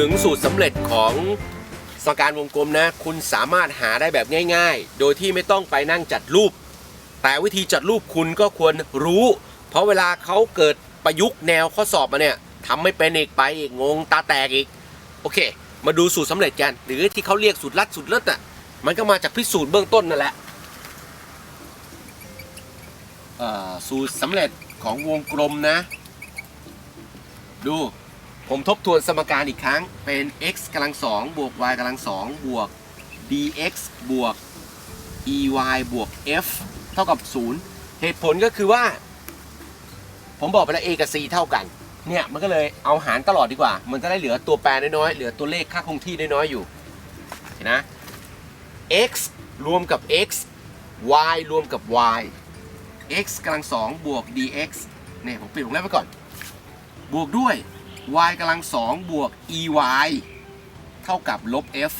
ถึงสูตรสำเร็จของสมการวงกลมนะ คุณสามารถหาได้แบบง่าย ๆ โดยที่ไม่ต้องไปนั่งจัดรูป แต่วิธีจัดรูปคุณก็ควรรู้ เพราะเวลาเขาเกิดประยุกต์แนวข้อสอบมาเนี่ยทำไม่เป็นอีกไปอีกงงตาแตกอีก โอเค มาดูสูตรสำเร็จกัน หรือที่เขาเรียกสูตรลัดสูตรเลิศอะมันก็มาจากพิสูจน์เบื้องต้นนั่นแหละสูตรสำเร็จของวงกลมนะ ดู ผมทบทวนสมการอีกครั้งเป็น x กำลังสองบวก y กำลังสองบวก dx บวก ey บวก f เท่ากับ 0 เหตุผลก็คือว่า ผมบอกไปแล้ว a กับ c เท่ากัน เนี่ยมันก็เลยเอาหารตลอดดีกว่า มันจะได้เหลือตัวแปรน้อยๆ เหลือตัวเลขค่าคงที่น้อยๆ อยู่ เห็นนะ x รวมกับ x y รวมกับ y x กำลังสองบวก dx เนี่ยผมปิดวงเล็บไว้ก่อน บวกด้วย y กำลังสองบวก ey เท่ากับลบ f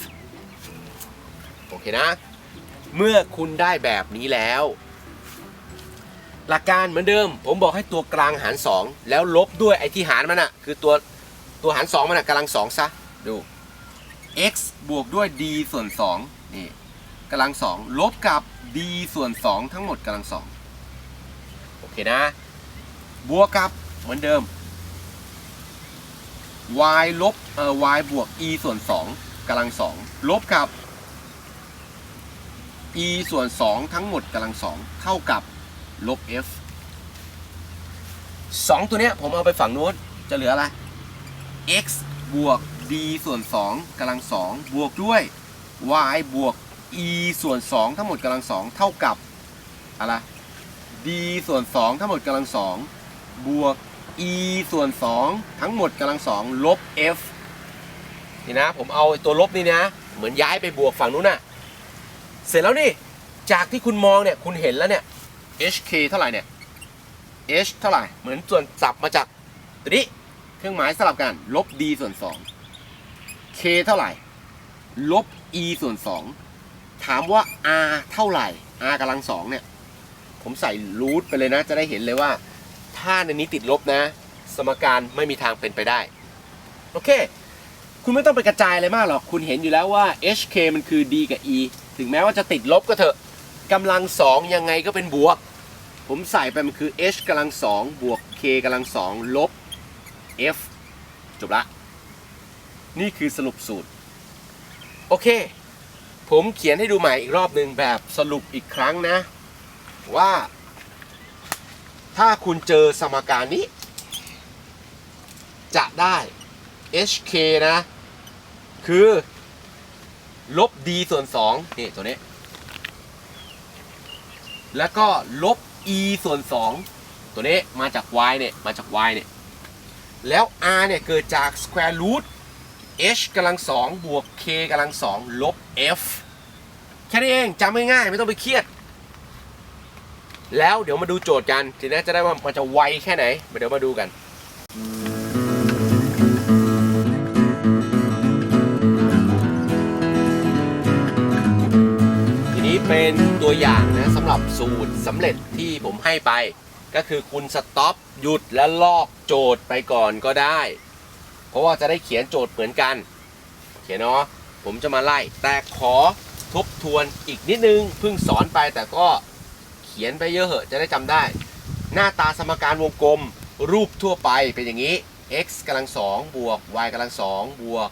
โอเคนะ เมื่อคุณได้แบบนี้แล้ว หลักการเหมือนเดิม ผมบอกให้ตัวกลางหาร 2 แล้วลบด้วยไอ้ที่หารมันอะคือตัวตัวหาร 2 มันอะกำลังสองซะ ดู x บวกด้วย d ส่วน2นี่กำลังสองลบกับ d ส่วน 2 ทั้งหมดกำลังสองโอเคนะ บวกกับเหมือนเดิม y ลบเอ่อ y บวก e ส่วน2กำลังสองลบกับ e ส่วน 2 ทั้งหมดกำลังสองเท่ากับลบ f 2 ตัวเนี้ยผมเอาไปฝั่งโน้นจะเหลืออะไร x บวก d ส่วน2กำลังสองบวกด้วย y บวก e ส่วน 2 ทั้งหมดกำลังสองเท่ากับอะไร d ส่วน 2 ทั้งหมดกำลังสองบวก e ส่วน 2 ทั้งหมดกำลังสองลบ f นี่นะ ผมเอาตัวลบนี่นะ เหมือนย้ายไปบวกฝั่งนู้นน่ะ เสร็จแล้วนี่ จากที่คุณมองเนี่ย คุณเห็นแล้วเนี่ย hk เท่าไหร่เนี่ย h เท่าไหร่ เหมือนส่วนสับมาจากตัวนี้ เครื่องหมายสลับกันลบ d ส่วน 2 k เท่าไหร่ ลบ e ส่วน 2 ถามว่า r เท่าไหร่ r กำลังสองเนี่ย ผมใส่รูทไปเลยนะ จะได้เห็นเลยว่า ถ้าในนี้ติดลบนะ สมการไม่มีทางเป็นไปได้ โอเค คุณไม่ต้องไปกระจายอะไรมากหรอก คุณเห็นอยู่แล้วว่า hk มันคือ d กับ e ถึงแม้ว่าจะติดลบก็เถอะกำลังสองยังไงก็เป็นบวก ผมใส่ไปมันคือ h กำลังสองบวก k กำลังสองลบ f จบละ นี่คือสรุปสูตร โอเค ผมเขียนให้ดูใหม่อีกรอบหนึ่งแบบสรุปอีกครั้งนะ ว่า ถ้าคุณเจอสมการนี้ จะได้ hk นะ คือลบ d ส่วน2นี่ตัวนี้ แล้วก็ลบ e ส่วน 2 ตัวนี้มาจาก y เนี่ย มาจาก y เนี่ย แล้ว r เนี่ย เกิดจาก square root h กำลัง2บวก k กำลัง2ลบ f แค่นี้เองจำง่ายๆ ไม่ต้องไปเครียด แล้วเดี๋ยวมาดูโจทย์กันทีนี้จะได้ว่ามันจะไวแค่ไหนเดี๋ยวมาดูกันทีนี้เป็นตัวอย่างนะสำหรับสูตรสำเร็จที่ผมให้ไป ก็คือคุณสต็อปหยุดแล้วลอกโจทย์ไปก่อนก็ได้ เพราะว่าจะได้เขียนโจทย์เหมือนกันเขียนเนาะผมจะมาไล่แต่ขอทบทวนอีกนิดนึงเพิ่งสอนไปแต่ก็ ขียนไปเยอะเหอะจะได้จำได้ หน้าตาสมการวงกลม รูปทั่วไปเป็นอย่างนี้ x กำลังสองบวก y กำลังสองบวก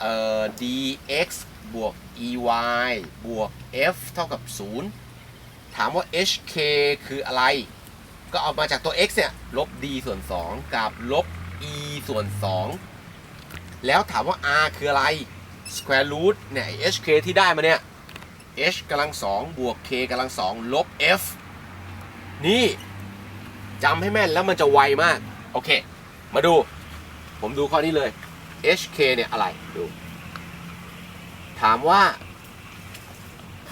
เอ่อ dx บวก ey บวก f เท่ากับ 0 ถามว่า hk คืออะไร ก็เอามาจากตัว x เนี่ย ลบ d ส่วน 2 กับลบ e ส่วน 2 แล้วถามว่า r คืออะไร square root เนี่ย hk ที่ได้มาเนี่ย h กำลัง2บวก k กำลัง2ลบ f นี่จำให้แม่นแล้วมันจะไวมาก โอเค มาดู ผมดูข้อนี้เลย hk เนี่ยอะไร ดู ถามว่า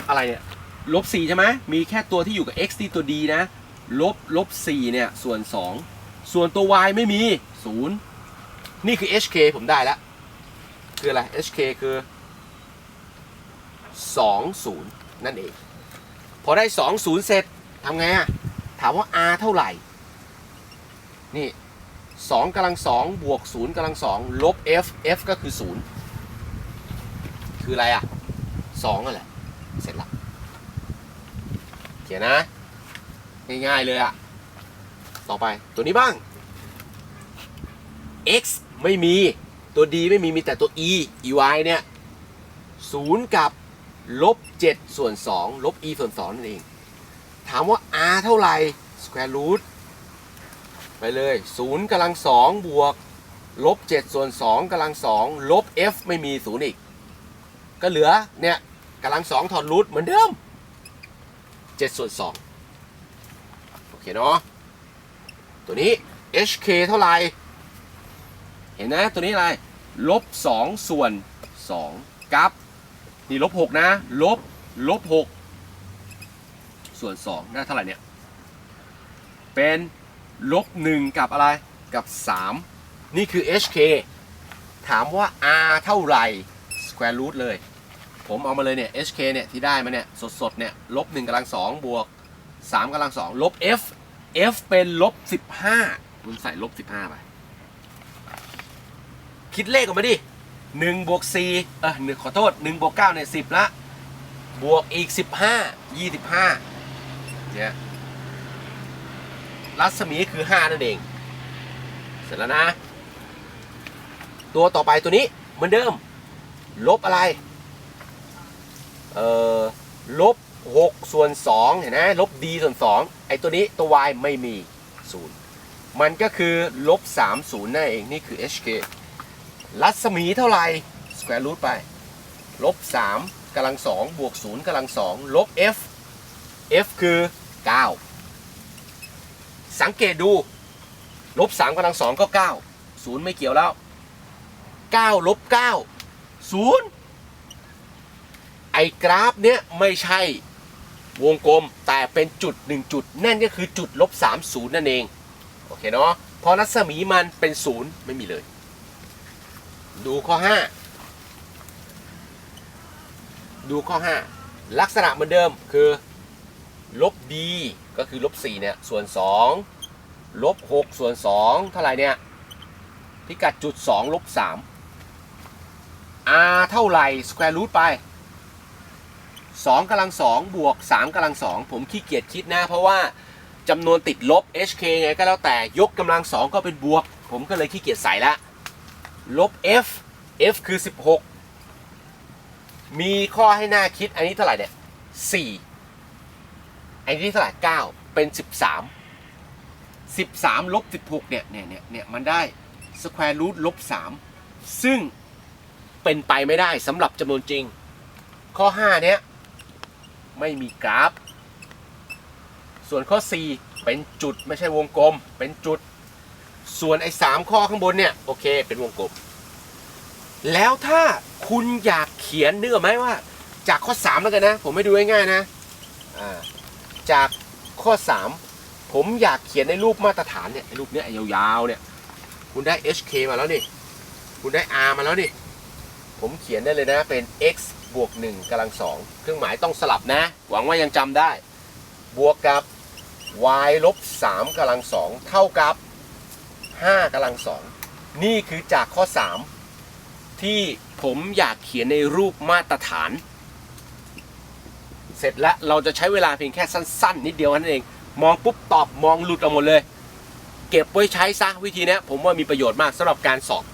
อะไรเนี่ย ลบ 4 ใช่ไหม มีแค่ตัวที่อยู่กับ x ที่ตัว d นะ ลบ ลบ 4 เนี่ย ส่วน 2 ส่วนตัว y ไม่มี 0 นี่คือ hk ผมได้แล้ว คืออะไร hk คือ 20 นั่นเอง พอได้ 20 เสร็จทำไงอะถามว่า r เท่าไหร่ นี่2กำลัง2บวก0กำลัง2ลบ f f ก็คือ 0 คืออะไรอะ2นั่นแหละ เสร็จละเขียนนะ ง่ายๆเลยอะต่อไปตัวนี้บ้าง x ไม่มีตัว d ไม่มีมีแต่ตัว e ey เนี่ย0กับ ลบ7ส่วน2ลบ e ส่วน2นั่นเอง ถามว่า r เท่าไหร่ square root ไปเลย0กำลัง2บวกลบ7ส่วน2กำลัง2ลบ f ไม่มี0อีก ก็เหลือเนี่ยกำลัง2ถอดรูทเหมือนเดิม7ส่วน2โอเคเนาะตัวนี้ hk เท่าไหร่ เห็นนะตัวนี้อะไรลบ2ส่วน2กับ นี่ลบ6นะ ลบ ลบ6ส่วน2ได้เท่าไหร่เนี่ย เป็นลบ1กับอะไร กับ3นี่คือ hk ถามว่า r เท่าไหร่ square root เลย ผมเอามาเลยเนี่ย hk เนี่ย ที่ได้มาเนี่ย สดๆ เนี่ยลบ1กำลัง2บวก3กำลัง2ลบ f f เป็นลบ15คุณใส่ลบ15ไป คิดเลขออกมาดิ 1บวก4เออหนึ่งขอโทษ1บวก9เนี่ย10 ละ บวกอีก 15 25เนี่ยรัศมีคือ 5 นั่นเอง เสร็จแล้วนะ ตัวต่อไปตัวนี้เหมือนเดิม ลบอะไร เอ่อ ลบ6ส่วน2เห็นไหมลบ d ส่วน 2 ไอ้ตัวนี้ตัว y ไม่มี 0 มันก็คือลบ3 0นั่นเอง นี่คือ hk รัศมีเท่าไหร่ square root ไปลบ3กำลัง2บวก0กำลัง2ลบ f f คือ 9 สังเกตดูลบ3กำลัง2ก็ 9 0 ไม่เกี่ยวแล้ว 9 ลบ 9 0 ไอ้กราฟเนี้ยไม่ใช่วงกลมแต่เป็นจุด 1 จุด นั่นก็คือจุดลบ30 นั่นเอง โอเคเนาะเพราะรัศมีมันเป็น 0 ไม่มีเลย ดูข้อ5ดูข้อ5ลักษณะเหมือนเดิมคือลบ d ก็คือลบ4เนี่ยส่วน2ลบ6ส่วน2เท่าไหร่เนี่ยพิกัดจุด2ลบ3 r เท่าไหร่ square root ไป2กำลัง2บวก3กำลัง2ผมขี้เกียจคิดนะ เพราะว่าจำนวนติดลบ hk ไงก็แล้วแต่ยกกำลัง2ก็เป็นบวก ผมก็เลยขี้เกียจใส่ละ ลบ f f คือ 16 มีข้อให้หน้าคิดอันนี้เท่าไหร่เนี่ย4อันนี้เท่าไหร่9เป็น 13 13ลบ16เนี่ยเนี่ยเนี่ยเนี่ยมันได้ square root ลบ3ซึ่งเป็นไปไม่ได้สำหรับจำนวนจริง ข้อ 5 เนี้ยไม่มีกราฟ ส่วนข้อ 4 เป็นจุดไม่ใช่วงกลม เป็นจุด ส่วนไอ้สามข้อข้างบนเนี่ยโอเค เป็นวงกลม แล้วถ้าคุณอยากเขียนเนื้อไหมว่า จากข้อ 3 แล้วกันนะ ผมไม่ดูง่ายๆนะจากข้อ 3 ผมอยากเขียนในรูปมาตรฐานเนี่ยรูปเนี้ยยาวๆเนี่ยคุณได้ hk มาแล้วนี่คุณได้ r มาแล้วนี่ผมเขียนได้เลยนะเป็น x บวก1กำลัง2เครื่องหมายต้องสลับนะ หวังว่ายังจำได้ บวกกับ y ลบ3กำลัง2เท่ากับ 5กำลัง2นี่คือจากข้อ 3 ที่ผมอยากเขียนในรูปมาตรฐาน เสร็จแล้วเราจะใช้เวลาเพียงแค่สั้น ๆ นิดเดียวนั่นเอง มองปุ๊บตอบมองหลุดออกหมดเลย เก็บไว้ใช้ซะวิธีนี้ผมว่ามีประโยชน์มากสำหรับการสอบ